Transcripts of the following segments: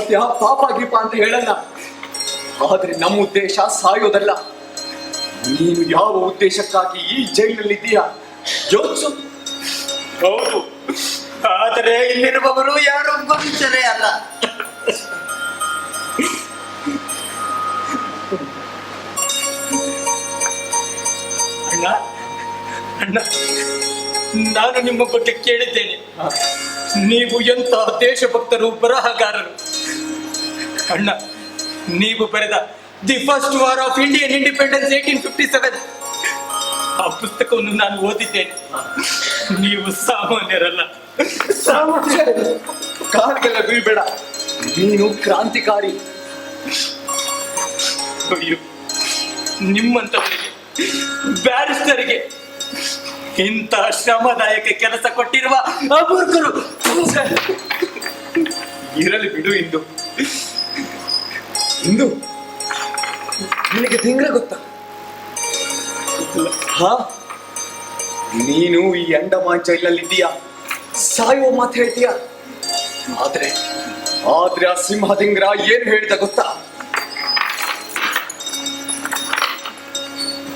ಸತ್ಯ ಪಾಪ ಗೀಪ ಅಂತ ಹೇಳಲ್ಲ. ಆದ್ರೆ ನಮ್ಮ ಉದ್ದೇಶ ಸಾಯೋದಲ್ಲ. ನೀನು ಯಾವ ಉದ್ದೇಶಕ್ಕಾಗಿ ಈ ಜೈಲಿನಲ್ಲಿದ್ದೀಯಾ? ಜೋತ್ಸು. ಹೌದು. ಆದರೆ ಇಲ್ಲಿರುವವರು ಯಾರು ಮನುಷ್ಯರೇ ಅಲ್ಲ. ಅಣ್ಣ ಅಣ್ಣ ನಾನು ನಿಮ್ಮ ಬಗ್ಗೆ ಕೇಳಿದ್ದೇನೆ. ನೀವು ಎಂತ ದೇಶಭಕ್ತರು ಬರಹಗಾರರು? ಅಣ್ಣ ನೀವು ಬರೆದ the first war of Indian independence eighteen fifty seven. ಆ ಪುಸ್ತಕವನ್ನು ನಾನು ಓದಿದ್ದೇನೆ. ನೀವು ಸಾಮಾನ್ಯರಲ್ಲ. ಕಾರ್ಗೆಲ್ಲ ಬೀಳ್ಬೇಡ. ನೀನು ಕ್ರಾಂತಿಕಾರಿ. ಅಯ್ಯೋ ನಿಮ್ಮಂತವರಿಗೆ ಬ್ಯಾರಿಸ್ಟರಿಗೆ ಇಂಥ ಶ್ರಮದಾಯಕ ಕೆಲಸ ಕೊಟ್ಟಿರುವ ಅಮೂರ್ಖರು. ಇರಲಿ ಬಿಡು ಇಂದು. ಇಂದು? ನಿನಗೆ ತಿಂಗಳ ಗೊತ್ತಾ? ಹಾ? ನೀನು ಈ ಅಂಡಮಾನ್ ಜೈಲಲ್ಲಿದ್ದೀಯಾ ಸಾಯುವ ಮಾತು ಹೇಳ್ತೀಯ? ಆದ್ರೆ ಆದ್ರೆ ಆ ಸಿಂಹದಿಂಗ್ರ ಏನು ಹೇಳಿದ ಗೊತ್ತಾ?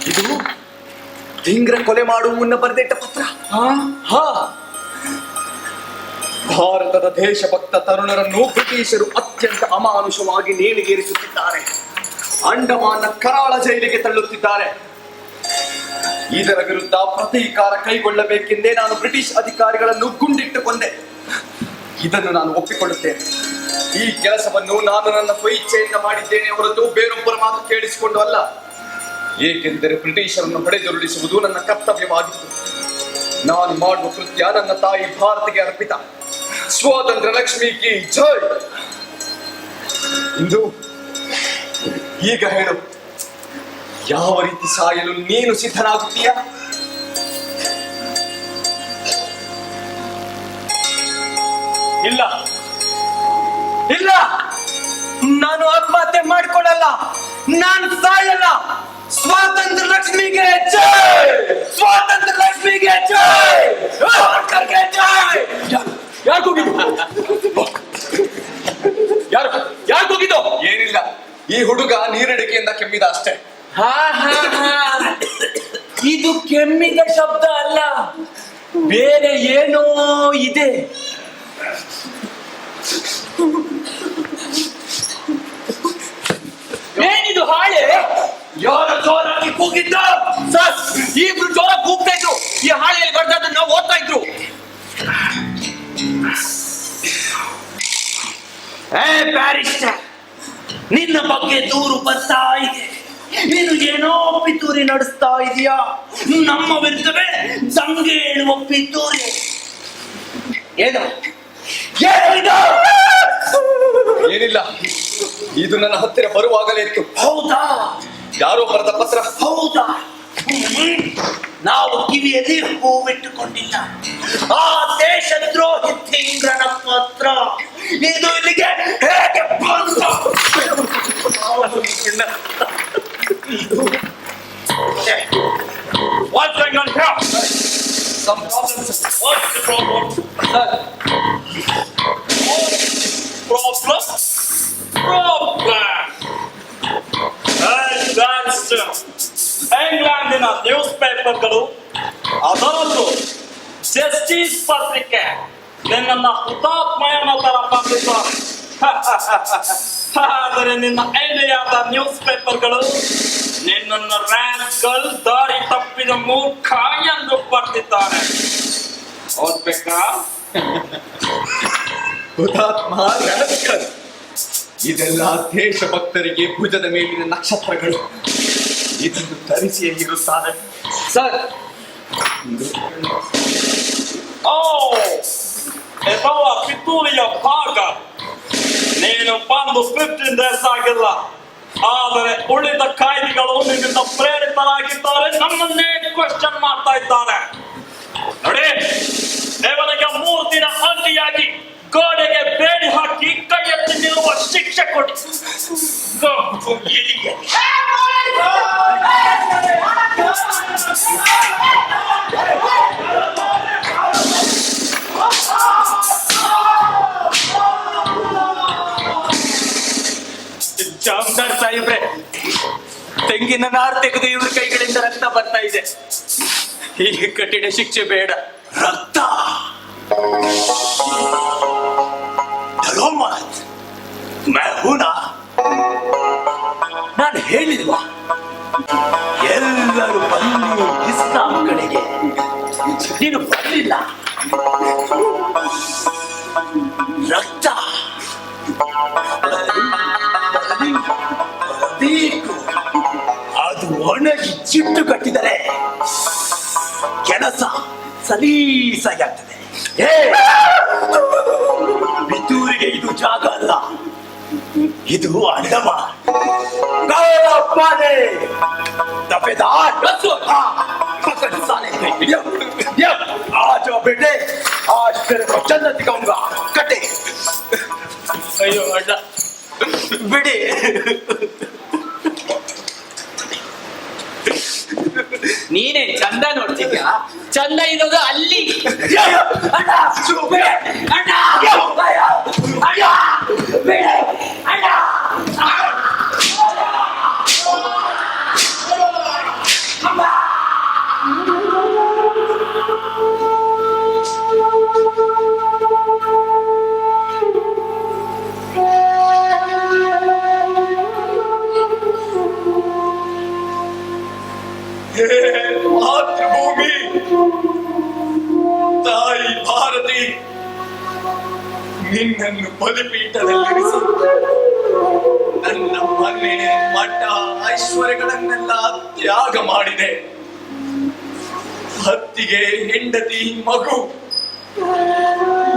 ಇದು ತಿಂಗ್ರ ಕೊಲೆ ಮಾಡುವ ಮುನ್ನ ಬರೆದಿಟ್ಟ ಪತ್ರ. ಹಾ. ಭಾರತದ ದೇಶಭಕ್ತ ತರುಣರನ್ನು ಬ್ರಿಟಿಷರು ಅತ್ಯಂತ ಅಮಾನುಷವಾಗಿ ನೇಣಿಗೇರಿಸುತ್ತಿದ್ದಾರೆ. ಅಂಡಮಾನ ಕರಾಳ ಜೈಲಿಗೆ ತಳ್ಳುತ್ತಿದ್ದಾರೆ. ಇದರ ವಿರುದ್ಧ ಪ್ರತೀಕಾರ ಕೈಗೊಳ್ಳಬೇಕೆಂದೇ ನಾನು ಬ್ರಿಟಿಷ್ ಅಧಿಕಾರಿಗಳನ್ನು ಗುಂಡಿಟ್ಟುಕೊಂಡೆ. ಇದನ್ನು ನಾನು ಒಪ್ಪಿಕೊಳ್ಳುತ್ತೇನೆ. ಈ ಕೆಲಸವನ್ನು ನಾನು ನನ್ನ ಸ್ವಇಚ್ಛೆಯಿಂದ ಮಾಡಿದ್ದೇನೆ ಹೊರತು ಬೇರೊಬ್ಬರ ಮಾತು ಕೇಳಿಸಿಕೊಂಡು ಅಲ್ಲ. ಏಕೆಂದರೆ ಬ್ರಿಟಿಷರನ್ನು ಹೊಡೆದುರುಳಿಸುವುದು ನನ್ನ ಕರ್ತವ್ಯವಾಗಿತ್ತು. ನಾನು ಮಾಡುವ ಕೃತ್ಯ ನನ್ನ ತಾಯಿ ಭಾರತಿಗೆ ಅರ್ಪಿತ. ಲಕ್ಷ್ಮಿ ಕಿ ಜೈ! ಇಂದು ಈಗ ಹೇಳು, ಯಾವ ರೀತಿ ಸಾಯಲು ನೀನು ಸಿದ್ಧನಾಗುತ್ತೀಯ? ಇಲ್ಲ. ಇಲ್ಲ. ನಾನು ಆತ್ಮಹತ್ಯೆ ಮಾಡಿಕೊಳ್ಳಲ್ಲ. ನಾನು ಸಾಯಲ್ಲ. ಸ್ವಾತಂತ್ರ್ಯ ಲಕ್ಷ್ಮಿಗೆ ಜೈ! ಸ್ವಾತಂತ್ರ್ಯ ಲಕ್ಷ್ಮಿಗೆ ಜೈ ಸಾವರ್ಕರ್ಗೆ ಜೈ ಯಾಕೆ ಹೋಗಿದ್ದು ಯಾರು ಯಾಕೆ ಹೋಗಿದ್ದು ಏನಿಲ್ಲ ಈ ಹುಡುಗ ನೀರಡಿಕೆಯಿಂದ ಕೆಮ್ಮಿದ ಅಷ್ಟೇ. ಹಾ ಹಾ ಹಾ. ಇದು ಕೆಮ್ಮಿದ ಶಬ್ದ ಅಲ್ಲ. ಬೇರೆ ಏನೋ ಇದೆ. ಏನಿದು ಹಾಳೆ? ಯಾರ ಜೋರಾಗಿ ಕೂಗಿದ್ದ? ಸರ್ ಇಬ್ರು ಜೋರ ಕೂಗ್ತಾ ಇದ್ರು. ಈ ಹಾಳೆಯಲ್ಲಿ ಬರ್ದದ್ದು ನಾವು ಓದ್ತಾ ಇದ್ರು. ಏ ಬ್ಯಾರಿಸ್ಟರ್. ನಿನ್ನ ಬಗ್ಗೆ ದೂರು ಬರ್ತಾ ಇದೆ. ನೀನು ಏನೋ ಪಿತೂರಿ ನಡೆಸ್ತಾ ಇದೀಯಾ? ನಮ್ಮ ವಿರುದ್ಧವೇ ದಂಗೆ ಹೇಳುವ ಪಿತೂರಿ. ಏನು? ಏನು ಏನಿಲ್ಲ. ಇದು ನನ್ನ ಹತ್ತಿರ ಬರುವಾಗಲೇ ಇತ್ತು. ಹೌದಾ? ಯಾರೋ ಬರೆದ ಪತ್ರ. ಹೌದಾ. ನಾವು ಕಿವಿಯಲ್ಲಿ ಹೂವಿಟ್ಟುಕೊಂಡಿಲ್ಲ ಆ ದೇಶದ್ರೋಹಿ ತೀವ್ರನ ಪತ್ರ ಇದು ಇಲ್ಲಿಗೆ ಹೇಗೆ ಬಂತು What's going on here? Some problems. What's the problem? Problem? Problem. Advanced. ಇಂಗ್ಲೆಂಡಿನ ನ್ಯೂಸ್ ಪೇಪರ್ಗಳು ಅದರಲ್ಲೂ ಜಸ್ಟಿಸ್ ಪತ್ರಿಕೆ ನಿನ್ನ ಹುತಾತ್ಮಯನ ತರ ಬಂದಿದ್ದಾರೆ ಆದರೆ ನಿನ್ನ ಇಂಡಿಯಾದ ನ್ಯೂಸ್ ಪೇಪರ್ಗಳು ನಿನ್ನನ್ನು ರ್ಯಾಂಕ್ಗಳು ದಾರಿ ತಪ್ಪಿದ ಮೂರ್ಖ ಎಂದು ಬರ್ತಿದ್ದಾರೆ. ಓದ್ಬೇಕಾ? ಹುತಾತ್ಮ ರಣಕರ್ ಇದೆಲ್ಲ ದೇಶಭಕ್ತರಿಗೆ ಭುಜದ ಮೇಲಿನ ನಕ್ಷತ್ರಗಳು. ಇದನ್ನು ಧರಿಸಿಯೇ ಇರುತ್ತಾರೆ ಸರ್ ಓ ಇದವ ಪಿತೂರಿಯ ಭಾಗ ನೀನು ಬಂದು ಡೇಸ್ ಆಗಿಲ್ಲ ಆದರೆ ಉಳಿದ ಕಾಯ್ದೆಗಳು ನಿನ್ನಿಂದ ಪ್ರೇರಿತರಾಗಿದ್ದಾರೆ ನಮ್ಮನ್ನೇ ಕ್ವಶನ್ ಮಾಡ್ತಾ ಇದ್ದಾರೆ ನೋಡಿ ದೇವನಿಗೆ ಮೂರು ದಿನ ಅಂಟಿಯಾಗಿ ಗೋಡೆಗೆ ಬೇಡಿ ಹಾಕಿ ಕೈ ಎತ್ತಿ ನಿಲ್ಲುವ ಶಿಕ್ಷೆ ಕೊಡಿ. ಜಾಮದಾರ್ ಸಾಹೇಬ್ರೆ, ತೆಂಗಿನ ನಾರು ತೆಗೆದು ಇವ್ರ ಕೈಗಳಿಂದ ರಕ್ತ ಬರ್ತಾ ಇದೆ. ಈ ಕಠಿಣ ಶಿಕ್ಷೆ ಬೇಡ. ರಕ್ತ. ಧರ್ಮತ್ ಮೆಹುನಾ ನಾನು ಹೇಳಿಲ್ವಾ? ಎಲ್ಲರೂ ಬನ್ನಿ ಇಸ್ಲಾಂ ಕಡೆಗೆ. ನೀನು ಬರಲಿಲ್ಲ. ರಕ್ತ. ಅದು ಒಣಗಿ ಚಿಟ್ಟು ಕಟ್ಟಿದರೆ ಕೆಲಸ ಸಲೀಸಾಗಿ ಆಗ್ತದೆ. ಏ! ಬಿದ್ದೂರಿಗೆ ಇದು ಜಾಗ ಅಲ್ಲ ಇದು ಅಂಡಮ ಗೌರಪ್ಪನೇ ದಫೆದಾರ್ रसूल हाँ पकड़ साले को ये ये आज आओ बेटे आज तेरे को जन्नत दिखाऊंगा कटे ಅಯ್ಯೋ ಅಣ್ಣ ಬಿಡಿ ಚಂದ ನೋಡ್ತಿದ್ಯ? ಚಂದ ಇರೋದು ಅಲ್ಲಿ. ಅಣ್ಣ ಅಣ್ಣ ಅಣ್ಣ ಅಣ್ಣ. ಮಾತೃಭೂಮಿ. ತಾಯಿ ಭಾರತಿ, ನಿನ್ನನ್ನು ಬಲಿಪೀಠದಲ್ಲಿರಿಸಿ. ನನ್ನ ಮನೆ ಮಠ ಐಶ್ವರ್ಯಗಳನ್ನೆಲ್ಲ ತ್ಯಾಗ ಮಾಡಿದೆ. ಹತ್ತಿಗೆ ಹೆಂಡತಿ, ಮಗು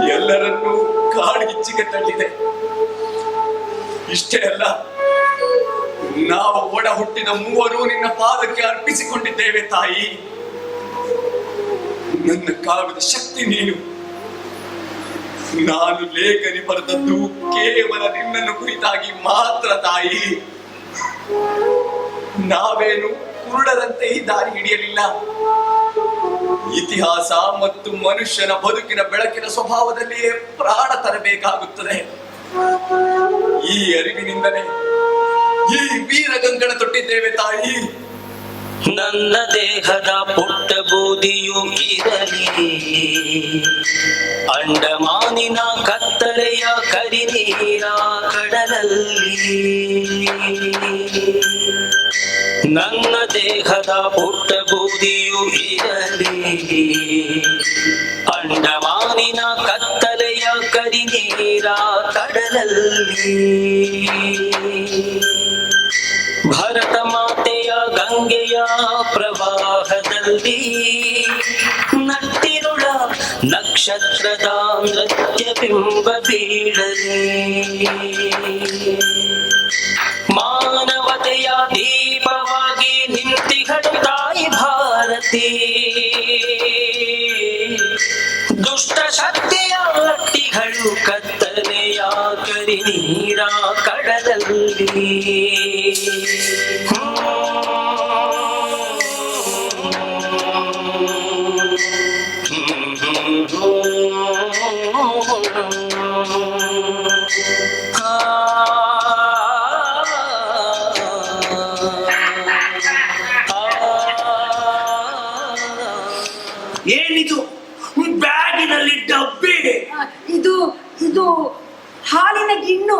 ಎಲ್ಲರನ್ನೂ ಕಾಡ್ಗಿಚ್ಚಿಗೆ ತಳ್ಳಿದೆ ಇಷ್ಟೇ ಅಲ್ಲ ನಾವು ಒಡ ಹುಟ್ಟಿದ ಮೂವರು ನಿನ್ನ ಪಾದಕ್ಕೆ ಅರ್ಪಿಸಿಕೊಂಡಿದ್ದೇವೆ, ತಾಯಿ. ನನ್ನ ಕಾವ್ಯದ ಶಕ್ತಿ ನೀನು. ನಾನು ಲೇಖನಿ ಬರೆದದ್ದು ಕೇವಲ ನಿನ್ನನ್ನು ಕುರಿತಾಗಿ ಮಾತ್ರ, ತಾಯಿ. ನಾವೇನು ಕುರುಡರಂತೆ ಈ ದಾರಿ ಹಿಡಿಯಲಿಲ್ಲ. ಇತಿಹಾಸ ಮತ್ತು ಮನುಷ್ಯನ ಬದುಕಿನ ಬೆಳಕಿನ ಸ್ವಭಾವದಲ್ಲಿಯೇ ಪ್ರಾಣ ತರಬೇಕಾಗುತ್ತದೆ. ಈ ಅರಿವಿನಿಂದಲೇ ಈ ವೀರಗಂಗಣ ತೊಟ್ಟಿದ್ದೇವೆ ತಾಯಿ. ನನ್ನ ದೇಹದ ಪುಟ್ಟ ಬೂದಿಯು ಇರಲಿ ಅಂಡಮಾನಿನ ಕತ್ತಲೆಯ ಕರಿನೀರ ಕಡಲಲ್ಲಿ. ನನ್ನ ದೇಹದ ಪುಟ್ಟ ಬೂದಿಯು ಇರಲಿ ಅಂಡಮಾನಿನ ಕತ್ತಲೆಯ ಕರಿನೀರ ಕಡಲಲ್ಲಿ. ಭರತ ಮಾತೆಯ ಗಂಗೆಯ ಪ್ರವಾಹದಲ್ಲಿ ನಟ್ಟಿರುಳ ನಕ್ಷತ್ರದ ನೃತ್ಯ ಬಿಂಬ ಬೀಳಲಿ. ಮಾನವತೆಯ ದೀಪವಾಗಿ ನಿಂತಿಗಳು ತಾಯಿ ಭಾರತಿ. ದುಷ್ಟ ಶಕ್ತಿಯ ಕತ್ತಲೆಯ ಕರಿ ಡಬ್ಬಿ ಇದು ಇದು ಹಾಲಿನ ಗಿಣ್ಣು.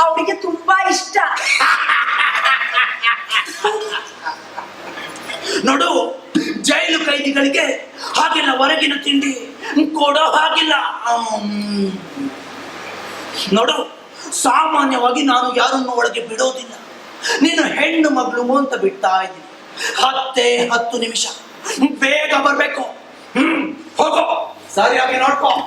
ಅವಳಿಗೆ ತುಂಬಾ ಇಷ್ಟ. ನೋಡು ಜೈಲು ಕೈದಿಗಳಿಗೆ ಹಾಗಿಲ್ಲ ಹೊರಗಿನ ತಿಂಡಿ ಕೊಡೋ ಹಾಗಿಲ್ಲ. ನೋಡು ಸಾಮಾನ್ಯವಾಗಿ ನಾನು ಯಾರನ್ನು ಒಳಗೆ ಬಿಡೋದಿಲ್ಲ. ನೀನು ಹೆಣ್ಣು ಮಗಳು ಅಂತ ಬಿಡ್ತಾ ಇದ್ದೀನಿ. ಹತ್ತೇ ಹತ್ತು ನಿಮಿಷ. ಬೇಗ ಬರ್ಬೇಕು. ಹ್ಮ್ ಹೋಗೋ. சரியாக நோக்கம்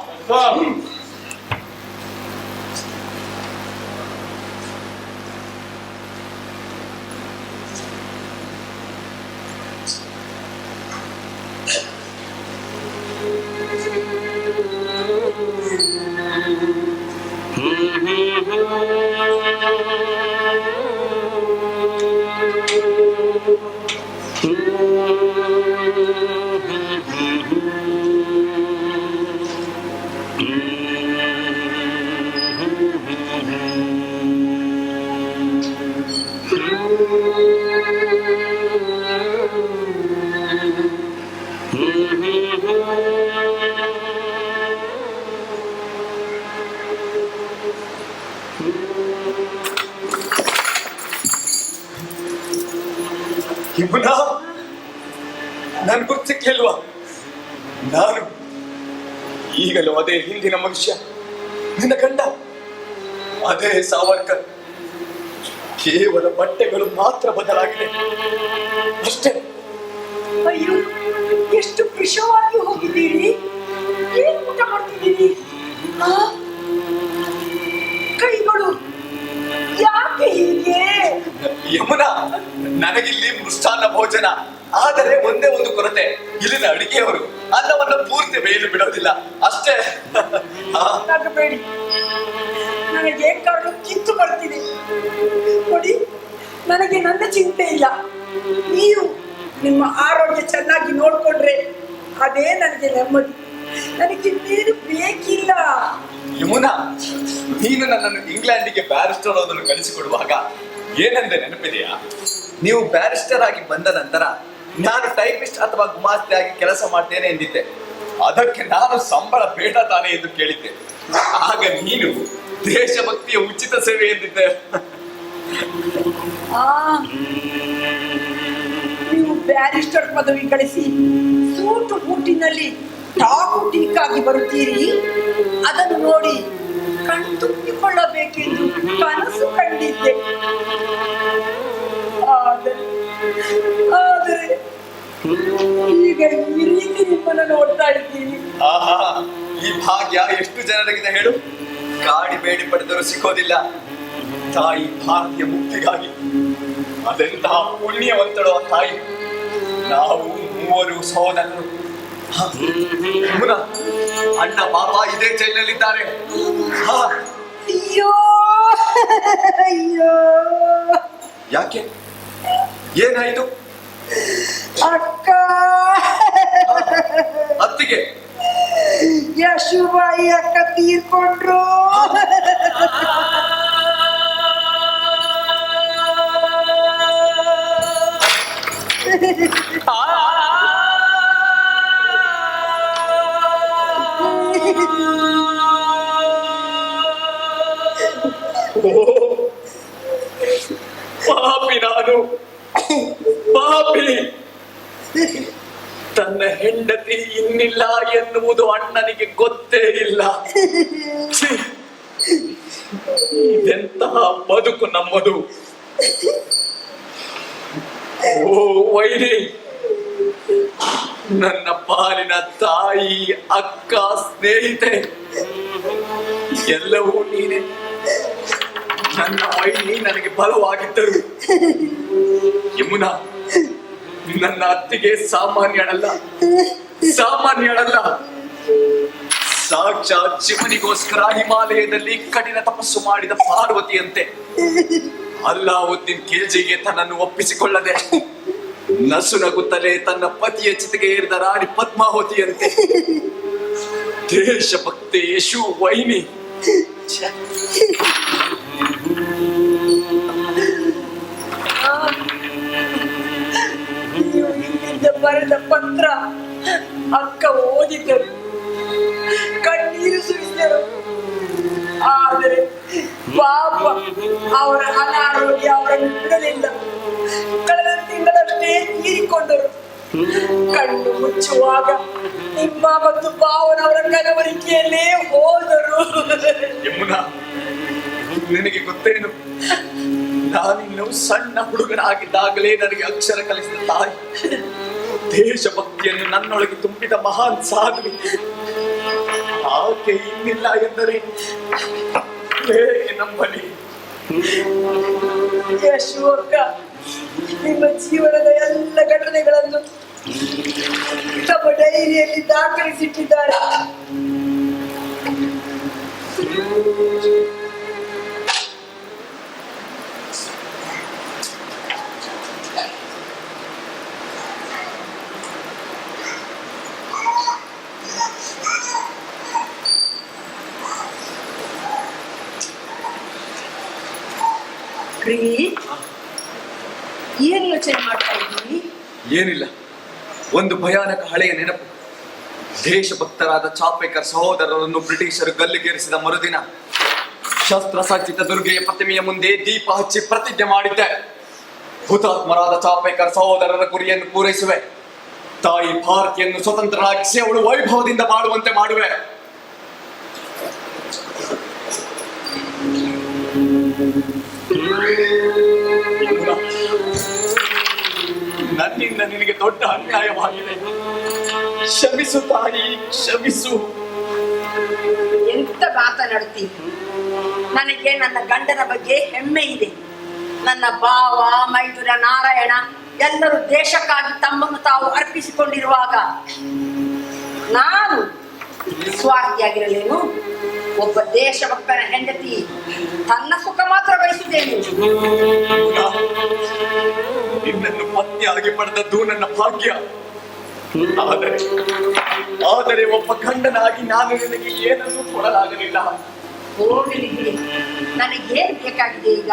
ಯಮುನಾ ನನ್ ಗುರ್ತು ಸಿಕ್ಲಿಲ್ವಾ ನಾನು ಈಗಲೂ ಅದೇ ಹಿಂದಿನ ಮನುಷ್ಯ. ನಿನ್ನ ಕಂಡ ಅದೇ ಸಾವರ್ಕರ್. ಕೇವಲ ಬಟ್ಟೆಗಳು ಮಾತ್ರ ಬದಲಾಗಿದೆ. ಅಷ್ಟೇ. ಅಯ್ಯೋ, ಎಷ್ಟು ವಿಷವಾಗಿ ಹೋಗಿದ್ದೀರಿ? ಏನ್ ಊಟ ಮಾಡ್ತಿದ್ದೀರಿ? ಯಮುನಾ ನನಗಿಲ್ಲಿ ಮೃಷ್ಟಾನ್ನ ಭೋಜನ. ಆದರೆ ಒಂದೇ ಒಂದು ಕೊರತೆ ಇಲ್ಲಿನ ಅಡಿಗೆಯವರು ಅನ್ನವನ್ನು ಪೂರ್ತಿ ಬೇಯಲು ಬಿಡೋದಿಲ್ಲ. ಅಷ್ಟೇ. ಬೇಡಿ. ನನಗೆ ಕಾರಣ ಕಿತ್ತು ಬರ್ತೀನಿ ನೋಡಿ ನನಗೆ ನನ್ನ ಚಿಂತೆ ಇಲ್ಲ. ನೀವು ನಿಮ್ಮ ಆರೋಗ್ಯ ಚೆನ್ನಾಗಿ ನೋಡ್ಕೊಂಡ್ರೆ ಅದೇ ನನಗೆ ನೆಮ್ಮದಿ. ನನಗೆ ನೀರು ಬೇಕಿಲ್ಲ. ಯಮುನಾ ನೀನು ನನ್ನನ್ನು ಇಂಗ್ಲೆಂಡಿಗೆ ಬ್ಯಾರಿಸ್ಟರ್ ಅದನ್ನು ಕಳಿಸಿಕೊಡುವಾಗ ಏನೆಂದೆ ನೆನಪಿದೆಯಾ? ನೀವು ಬ್ಯಾರಿಸ್ಟರ್ ಆಗಿ ಬಂದ ನಂತರ ನಾನು ಟೈಪಿಸ್ಟ್ ಅಥವಾ ಗುಮಾಸ್ತಿ ಆಗಿ ಕೆಲಸ ಮಾಡ್ತೇನೆ ಎಂದಿದ್ದೆ. ಅದಕ್ಕೆ ನಾನು ಸಂಬಳ ಬೇಡ ತಾನೆ ಎಂದು ಕೇಳಿದ್ದೆ. ಆಗ ನೀನು ದೇಶಭಕ್ತಿಯ ಉಚಿತ ಸೇವೆ ಎಂದಿದ್ದೆ. ಆ ನೀವು ಬ್ಯಾರಿಸ್ಟರ್ ಪದವಿ ಕಳಿಸಿ ಸೂಟು ಬೂಟಿನಲ್ಲಿ ಟಾಕು ಟೀಕಾಗಿ ಬರುತ್ತೀರಿ. ಅದನ್ನು ನೋಡಿ ಕಣ್ತುಂಬಿಕೊಳ್ಳಬೇಕೆಂದು ಕನಸು ಕಂಡಿದ್ದೆ. ಆದರೆ ಆದರೆ, ಈಗ ಈ ರೀತಿ ನಿಮ್ಮನ್ನು ನೋಡ್ತಾ ಇದ್ದೀನಿ ಆಹಾ, ಈ ಭಾಗ್ಯ ಎಷ್ಟು ಜನರಿಗಿದೆ ಹೇಳು? ಗಾಡಿ ಬೇಡಿ ಪಡೆದರೂ ಸಿಗೋದಿಲ್ಲ ತಾಯಿ ಭಾರತೀಯ ಮುಕ್ತಿಗಾಗಿ ಅದೆಂತಹ ಪುಣ್ಯವಂತಳು ಆ ತಾಯಿ? ನಾವು ಮೂವರು ಸಹೋದರರು. ಅಣ್ಣ ಪಾಪ ಇದೇ ಜೈಲಿನಲ್ಲಿದ್ದಾರೆ ಹ, ಅಯ್ಯೋ. ಅಯ್ಯೋ. ಯಾಕೆ? ಏನಾಯ್ತು? ಅಕ್ಕ. ಅತ್ತಿಗೆ. ಯಶುಬಾಯಿ ಅಕ್ಕ ತೀರ್ಕೊಂಡ್ರು. ನಮ್ಮದು ಓ, ವೈರಿ. ನನ್ನ ಪಾಲಿನ ತಾಯಿ, ಅಕ್ಕ, ಸ್ನೇಹಿತೆ, ಎಲ್ಲವೂ ನೀನೆ. ನನ್ನ ವೈನಿ ನನಗೆ ಬಲವಾಗಿದ್ದರು. ಯಮುನಾ, ನನ್ನ ಅತ್ತಿಗೆ ಸಾಮಾನ್ಯಳಲ್ಲ. ಸಾಮಾನ್ಯಳಲ್ಲ. ಸಾಕ್ಷಾತ್ ಜೀವನಿಗೋಸ್ಕರ ಹಿಮಾಲಯದಲ್ಲಿ ಕಠಿಣ ತಪಸ್ಸು ಮಾಡಿದ ಪಾರ್ವತಿಯಂತೆ. ಅಲ್ಲಾವುದ್ದೀನ್ ಖಿಲ್ಜಿಗೆ ತನ್ನನ್ನು ಒಪ್ಪಿಸಿಕೊಳ್ಳದೆ ನಸು ನಗುತ್ತಲೇ ತನ್ನ ಪತಿಯ ಚಿತೆಗೆ ಏರಿದ ರಾಣಿ ಪದ್ಮಾವತಿಯಂತೆ. ದೇಶಭಕ್ತಿ ಯಶು ವೈನಿ. ಬರೆದ ಪತ್ರ ಅಕ್ಕ ಓದಿದರು ಕಣ್ಣೀರು ಸುರಿದರು ಆದರೆ ಪಾಪ ಅವರ ಅನಾರೋಗ್ಯ ಬಿಡಲಿಲ್ಲ ಕಳೆದ ತಿಂಗಳಷ್ಟೇ ತೀರಿಕೊಂಡರು. ಕಣ್ಣು ಮುಚ್ಚುವಾಗ ನಿಮ್ಮ ಮತ್ತು ಪಾವನವರ ಕನವರಿಕೆಯಲ್ಲೇ ಹೋದರು. ನಿನಗೆ ಗೊತ್ತೇನು? ನಾನಿನ್ನು ಸಣ್ಣ ಹುಡುಗನಾಗಿದ್ದಾಗಲೇ ನನಗೆ ಅಕ್ಷರ ಕಲಿಸಿದ ತಾಯಿ. ದೇಶಭಕ್ತಿಯನ್ನು ನನ್ನೊಳಗೆ ತುಂಬಿದ ಮಹಾನ್ ಸಾಧನೆ. ಆಕೆ ಇನ್ನಿಲ್ಲ ಎಂದರೆ ಹೇಗೆ ನಂಬಲಿ ಶಿವಕ್ಕ ನಿಮ್ಮ ಜೀವನದ ಎಲ್ಲ ಘಟನೆಗಳನ್ನು ತಮ್ಮ ಡೈರಿಯಲ್ಲಿ ದಾಖಲಿಸಿಟ್ಟಿದ್ದಾರೆ. ಏನ್ ಯೋಚನೆ ಮಾಡ್ತಾ ಏನಿಲ್ಲ. ಒಂದು ಭಯಾನಕ ಹಳೆಯ ನೆನಪು. ದೇಶಭಕ್ತರಾದ ಚಾಪೇಕರ್ ಸಹೋದರರನ್ನು ಬ್ರಿಟಿಷರು ಗಲ್ಲಿಗೇರಿಸಿದ ಮರುದಿನ ಶಸ್ತ್ರಸಜ್ಜಿತ ದುರ್ಗೆಯ ಪ್ರತಿಮೆಯ ಮುಂದೆ ದೀಪ ಹಚ್ಚಿ ಪ್ರತಿಜ್ಞೆ ಮಾಡಿದ್ದೆ. ಹುತಾತ್ಮರಾದ ಚಾಪೇಕರ್ ಸಹೋದರರ ಗುರಿಯನ್ನು ಪೂರೈಸುವೆ. ತಾಯಿ ಭಾರತಿಯನ್ನು ಸ್ವತಂತ್ರರಾಗಿಸಿ ಅವಳು ವೈಭವದಿಂದ ಬಾಳುವಂತೆ ಮಾಡುವೆ. ನನ್ನಿಂದ ನಿನಗೆ ದೊಡ್ಡ ಅನ್ಯಾಯವಾಗಿದೆ. ಕ್ಷಮಿಸು ತಾಯಿ, ಕ್ಷಮಿಸು. ಎಂತ ಮಾತನಾಡುತ್ತಿ? ನನಗೆ ನನ್ನ ಗಂಡನ ಬಗ್ಗೆ ಹೆಮ್ಮೆ ಇದೆ. ನನ್ನ ಭಾವ ಮೈದುರ ನಾರಾಯಣ ಎಲ್ಲರೂ ದೇಶಕ್ಕಾಗಿ ತಮ್ಮನ್ನು ತಾವು ಅರ್ಪಿಸಿಕೊಂಡಿರುವಾಗ ನಾನು ಸ್ವಾರ್ಥಿಯಾಗಿರಲೇನು? ಒಬ್ಬ ದೇಶಭಕ್ತನ ಹೆಂಡತಿ ತನ್ನ ಸುಖ ಮಾತ್ರ ಬಯಸಿದ್ದೇನೆ ನಿನ್ನನ್ನು ಪತ್ನಿಯಾಗಿ ಪಡೆದದ್ದು ನನ್ನ ಭಾಗ್ಯ. ಆದರೆ ಆದರೆ ಒಬ್ಬ ಗಂಡನಾಗಿ ನಾನು ನಿನಗೆ ಏನನ್ನು ಕೊಡಲಾಗಲಿಲ್ಲ. ನನಗೇನು ಬೇಕಾಗಿದೆ ಈಗ?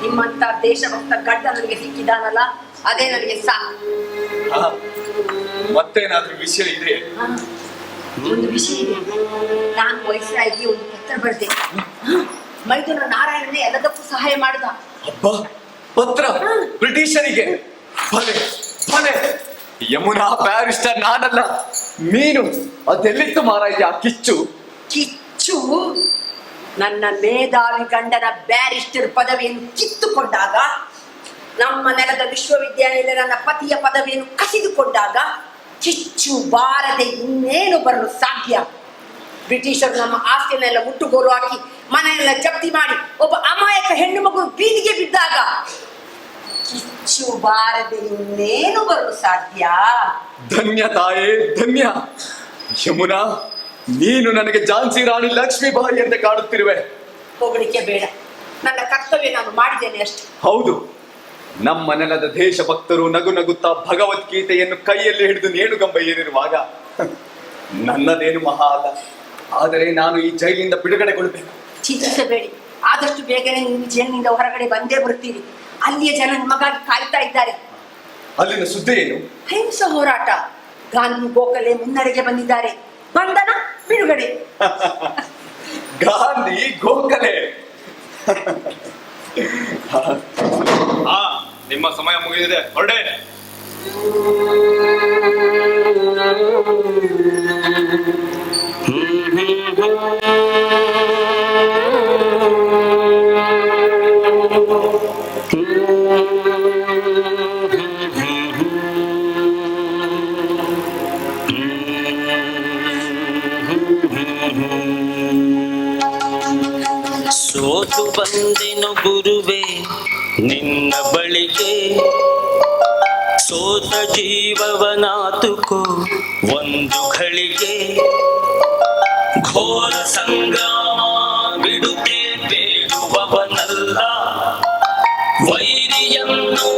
ನಿಮ್ಮಂತ ದೇಶಭಕ್ತ ಗಡ್ಡ ನನಗೆ ಸಿಕ್ಕಿದಾನಲ್ಲ ಅದೇ ನನಗೆ ಸಾಕು. ಆ, ಮತ್ತೇನಾದ್ರೂ ವಿಷಯ ಇದೆ ಒಂದು ವಿಷಯ ಇದೆ ನಾನು ವಯಸ್ಸಾಗಿ ಒಂದು ಪತ್ರ ಬರೆದೆ. ಮೈದುನ ನಾರಾಯಣನೇ ಎಲ್ಲದಕ್ಕೂ ಸಹಾಯ ಮಾಡಿದ. ಅಬ್ಬ ಪತ್ರ ಬ್ರಿಟಿಷರಿಗೆ. ಭಲೆ ಭಲೆ ಯಮುನಾ ಬ್ಯಾರಿಸ್ಟರ್ ನಾನಲ್ಲ ನೀನು ಅದೆಲ್ಲಿತ್ತು ಮಾರಾಯ ಕಿಚ್ಚು? ಕಿಚ್ಚು? ನನ್ನ ಮೇಧಾವಿ ಗಂಡನ ಬ್ಯಾರಿಸ್ಟರ್ ಪದವಿಯನ್ನು ಕಿತ್ತುಕೊಂಡಾಗ ನಮ್ಮ ನೆಲದ ವಿಶ್ವವಿದ್ಯಾನಿಲಯ ನನ್ನ ಪತಿಯ ಪದವಿಯನ್ನು ಕಸಿದುಕೊಂಡಾಗ ಕಿಚ್ಚು ಬಾರದೆ ಇನ್ನೇನು ಬರಲು ಸಾಧ್ಯ? ಬ್ರಿಟಿಷರು ನಮ್ಮ ಆಸ್ತಿಯನ್ನೆಲ್ಲ ಮುಟ್ಟುಗೋಲು ಹಾಕಿ ಮನೆಯೆಲ್ಲ ಜಪ್ತಿ ಮಾಡಿ ಒಬ್ಬ ಅಮಾಯಕ ಹೆಣ್ಣು ಮಗು ಬೀದಿಗೆ ಬಿದ್ದಾಗ ಕಿಚ್ಚು ಬಾರದೆ ಇನ್ನೇನು ಬರಲು ಸಾಧ್ಯ? ಧನ್ಯ ತಾಯೇ ಧನ್ಯ. ಯಮುನಾ ನೀನು ನನಗೆ ಝಾನ್ಸಿ ರಾಣಿ ಲಕ್ಷ್ಮೀಬಾಯಿ ಅಂತ ಕಾಣುತ್ತಿರುವೆ ಹೋಗಲಿಕ್ಕೆ ಬೇಡ. ನನ್ನ ಕರ್ತವ್ಯ ನಾನು ಮಾಡಿದ್ದೇನೆ ಅಷ್ಟೇ. ಹೌದು. ನಮ್ಮ ನೆಲದ ದೇಶಭಕ್ತರು ನಗು ನಗುತ್ತಾ ಭಗವದ್ಗೀತೆಯನ್ನು ಕೈಯಲ್ಲಿ ಹಿಡಿದು ನೇಣುಗಂಬ ಏರಿರುವಾಗ ನನ್ನದೇನು ಮಹಾ ಅಲ್ಲ. ಆದರೆ ನಾನು ಈ ಜೈಲಿಂದ ಬಿಡುಗಡೆಗೊಳ್ಳಬೇಕು ಚಿಂತಿಸಬೇಡಿ. ಆದಷ್ಟು ಬೇಗನೆ ನೀವು ಜೈಲಿನಿಂದ ಹೊರಗಡೆ ಬಂದೇ ಬರ್ತೀರಿ. ಅಲ್ಲಿಯ ಜನ ನಿಮಗಾಗಿ ಕಾಯ್ತಾ ಇದ್ದಾರೆ. ಅಲ್ಲಿನ ಸುದ್ದಿ ಏನು? ಹಿಂಸ ಹೋರಾಟ. ಗಾಂಧಿ ಗೋಖಲೆ ಮುನ್ನಡೆಗೆ ಬಂದಿದ್ದಾರೆ. ಬಂಧನ ಬಿಡುಗಡೆ. ಗಾಂಧಿ ಗೋಖಲೆ. ಹಾ ನಿಮ್ಮ ಸಮಯ ಮುಗಿದಿದೆ ಹೊರಡೆ. ಬೇಡುವವನಲ್ಲ ವೈರಿಯನ್ನು